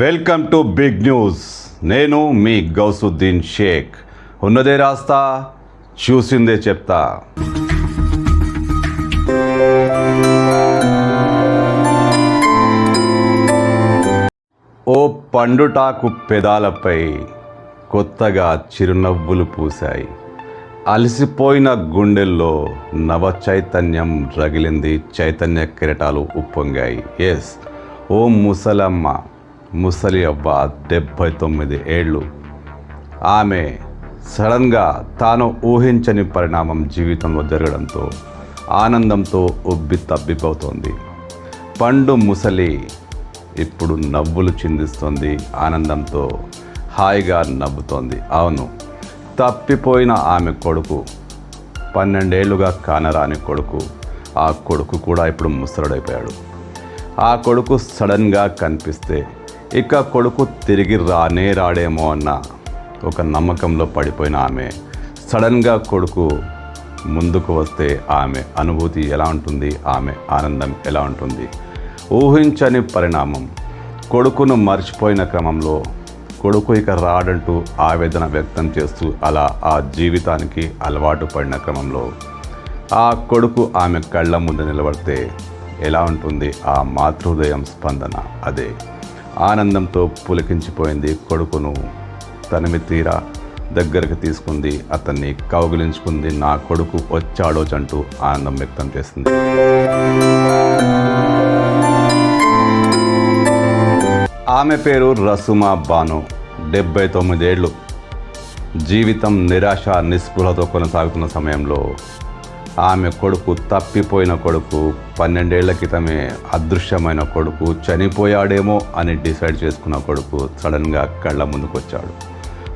Welcome to big news. నేను మీ గౌసుద్దీన్ షేక్. ఉన్నదే రాస్తా చూసిందే చెప్తా. ఓ పండుటాకు పెదాలపై కొత్తగా చిరునవ్వులు పూశాయి. అలసిపోయిన గుండెల్లో నవ చైతన్యం రగిలింది చైతన్య కిరటాలు ఉప్పొంగాయి. ఎస్ ఓ ముసలమ్మ. ముసలి అవ్వ డెబ్భై తొమ్మిది ఏళ్ళు. ఆమె సడన్గా తాను ఊహించని పరిణామం జీవితంలో జరగడంతో ఆనందంతో ఉబ్బి తబ్బిబ్బవుతోంది పండు ముసలి ఇప్పుడు నవ్వులు చిందిస్తోంది ఆనందంతో హాయిగా నవ్వుతోంది. అవును తప్పిపోయిన ఆమె కొడుకు పన్నెండేళ్ళుగా కానరాని కొడుకు ఆ కొడుకు కూడా ఇప్పుడు ముసలుడైపోయాడు. ఆ కొడుకు సడన్గా కనిపిస్తే ఇక కొడుకు తిరిగి రానే రాడేమో అన్న ఒక నమ్మకంలో పడిపోయిన ఆమె. సడన్గా కొడుకు ముందుకు వస్తే ఆమె అనుభూతి ఎలా ఉంటుంది? ఆమె ఆనందం ఎలా ఉంటుంది? ఊహించని పరిణామం. కొడుకును మర్చిపోయిన క్రమంలో కొడుకు ఇక రాడంటూ ఆవేదన వ్యక్తం చేస్తూ అలా ఆ జీవితానికి అలవాటు పడిన క్రమంలో ఆ కొడుకు ఆమె కళ్ళ ముందు నిలబడితే ఎలా ఉంటుంది? ఆ మాతృహృదయం స్పందన అదే. ఆనందంతో పులికించిపోయింది కొడుకును. తనిమి తీరా దగ్గరకు తీసుకుంది. అతన్ని కౌగిలించుకుంది. నా కొడుకు వచ్చాడోజంటూ ఆనందం వ్యక్తం చేసింది. ఆమె పేరు రసుమా బాను. డెబ్బై తొమ్మిదేళ్ళు జీవితం నిరాశ నిస్పృహతో కొనసాగుతున్న సమయంలో ఆమె కొడుకు తప్పిపోయిన కొడుకు పన్నెండేళ్ళ క్రితమే అదృశ్యమైన కొడుకు చనిపోయాడేమో అని డిసైడ్ చేసుకున్న కొడుకు సడన్గా కళ్ళ ముందుకు వచ్చాడు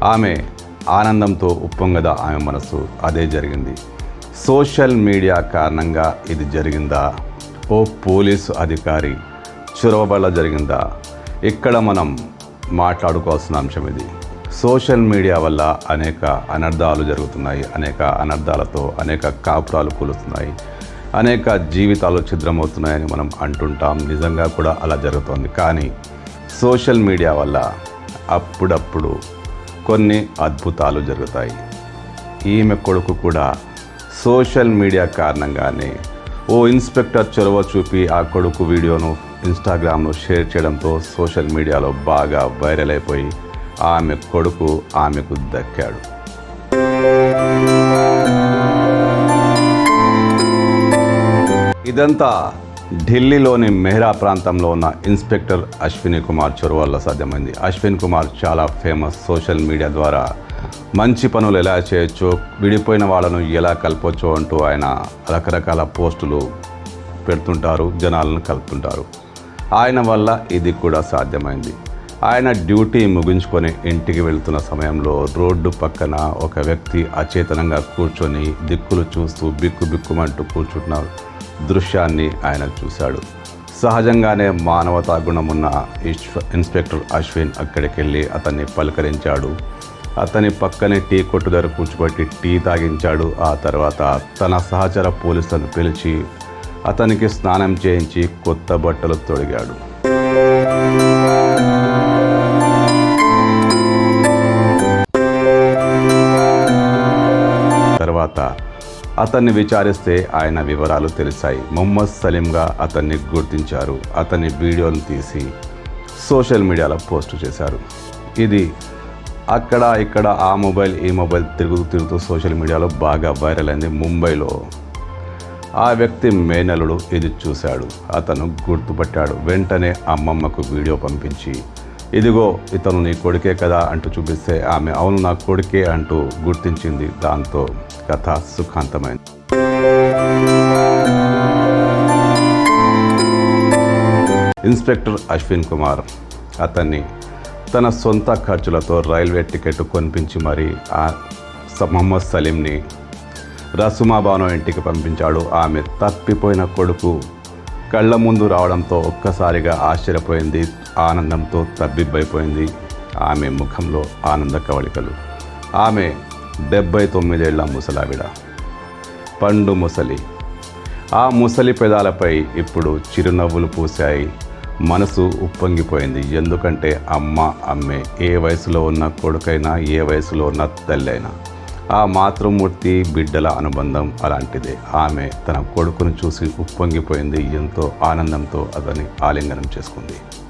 ఆమె ఆనందంతో ఉప్పొంగద ఆమె మనసు అదే జరిగింది. సోషల్ మీడియా కారణంగా ఇది జరిగిందా? ఓ పోలీసు అధికారి చొరవ వల్ల జరిగిందా? ఇక్కడ మనం మాట్లాడుకోవాల్సిన అంశం ఇది. సోషల్ మీడియా వల్ల అనేక అనర్థాలు జరుగుతున్నాయి అనేక అనర్థాలతో అనేక కాపురాలు కూలుతున్నాయి అనేక జీవితాలు ఛిద్రమవుతున్నాయని మనం అంటుంటాం. నిజంగా కూడా అలా జరుగుతుంది. కానీ సోషల్ మీడియా వల్ల అప్పుడప్పుడు కొన్ని అద్భుతాలు జరుగుతాయి. ఈమె కొడుకు కూడా సోషల్ మీడియా కారణంగానే ఓ ఇన్స్పెక్టర్ చొరవ చూపి ఆ కొడుకు వీడియోను ఇన్స్టాగ్రామ్లో షేర్ చేయడంతో సోషల్ మీడియాలో బాగా వైరల్ అయిపోయి ఆమె కొడుకు ఆమెకు దక్కాడు. ఇదంతా ఢిల్లీలోని మెహ్రా ప్రాంతంలో ఉన్న ఇన్స్పెక్టర్ అశ్విని కుమార్ చొరవ వల్ల సాధ్యమైంది. అశ్విన్ కుమార్ చాలా ఫేమస్ సోషల్ మీడియా ద్వారా మంచి పనులు ఎలా చేయొచ్చో విడిపోయిన వాళ్ళను ఎలా కలపొచ్చో అంటూ ఆయన రకరకాల పోస్టులు పెడుతుంటారు జనాలను కలుపుతుంటారు. ఆయన వల్ల ఇది కూడా సాధ్యమైంది. ఆయన డ్యూటీ ముగించుకొని ఇంటికి వెళ్తున్న సమయంలో రోడ్డు పక్కన ఒక వ్యక్తి అచేతనంగా కూర్చొని దిక్కులు చూస్తూ బిక్కు బిక్కుమంటూ కూర్చుంటున్న దృశ్యాన్ని ఆయన చూశాడు. సహజంగానే మానవతా గుణమున్న ఈశ్వ ఇన్స్పెక్టర్ అశ్విన్ అక్కడికి వెళ్ళి అతన్ని పలకరించాడు. అతని పక్కనే టీ కొట్టు దగ్గర కూర్చోబెట్టి టీ తాగించాడు. ఆ తర్వాత తన సహచర పోలీసులను పిలిచి అతనికి స్నానం చేయించి కొత్త బట్టలు తొడిగాడు. అతన్ని విచారిస్తే ఆయన వివరాలు తెలిసాయి మొహమ్మద్ సలీంగా అతన్ని గుర్తించారు. అతని వీడియోలు తీసి సోషల్ మీడియాలో పోస్ట్ చేశారు. ఇది అక్కడ ఇక్కడ ఆ మొబైల్ ఈ మొబైల్ తిరుగుతూ తిరుగుతూ సోషల్ మీడియాలో బాగా వైరల్ అయింది. ముంబైలో ఆ వ్యక్తి మేనలుడు ఇది చూశాడు. అతను గుర్తుపట్టాడు. వెంటనే అమ్మమ్మకు వీడియో పంపించి ఇదిగో ఇతను నీ కొడుకే కదా అంటూ చూపిస్తే ఆమె అవును నా కొడుకే అంటూ గుర్తించింది. దాంతో కథ సుఖాంతమైంది. ఇన్స్పెక్టర్ అశ్విన్ కుమార్ అతన్ని తన సొంత ఖర్చులతో రైల్వే టికెట్ కొనిపించి మరీ ఆ మొహమ్మద్ సలీంని రసుమాబానో ఇంటికి పంపించాడు. ఆమె తప్పిపోయిన కొడుకు కళ్ళ ముందు రావడంతో ఒక్కసారిగా ఆశ్చర్యపోయింది. ఆనందంతో తబ్బిబ్బైపోయింది. ఆమె ముఖంలో ఆనంద కవళికలు. ఆమె డెబ్బై తొమ్మిదేళ్ళ ముసలావిడ. పండు ముసలి. ఆ ముసలి పెదాలపై ఇప్పుడు చిరునవ్వులు పూశాయి. మనసు ఉప్పొంగిపోయింది. ఎందుకంటే అమ్మ అమ్మే ఏ వయసులో ఉన్న కొడుకైనా ఏ వయసులో ఉన్న తల్లైనా. ఆ మాతృమూర్తి బిడ్డల అనుబంధం అలాంటిదే. ఆమె తన కొడుకును చూసి ఉప్పొంగిపోయింది. ఎంతో ఆనందంతో అతని ఆలింగనం చేసుకుంది.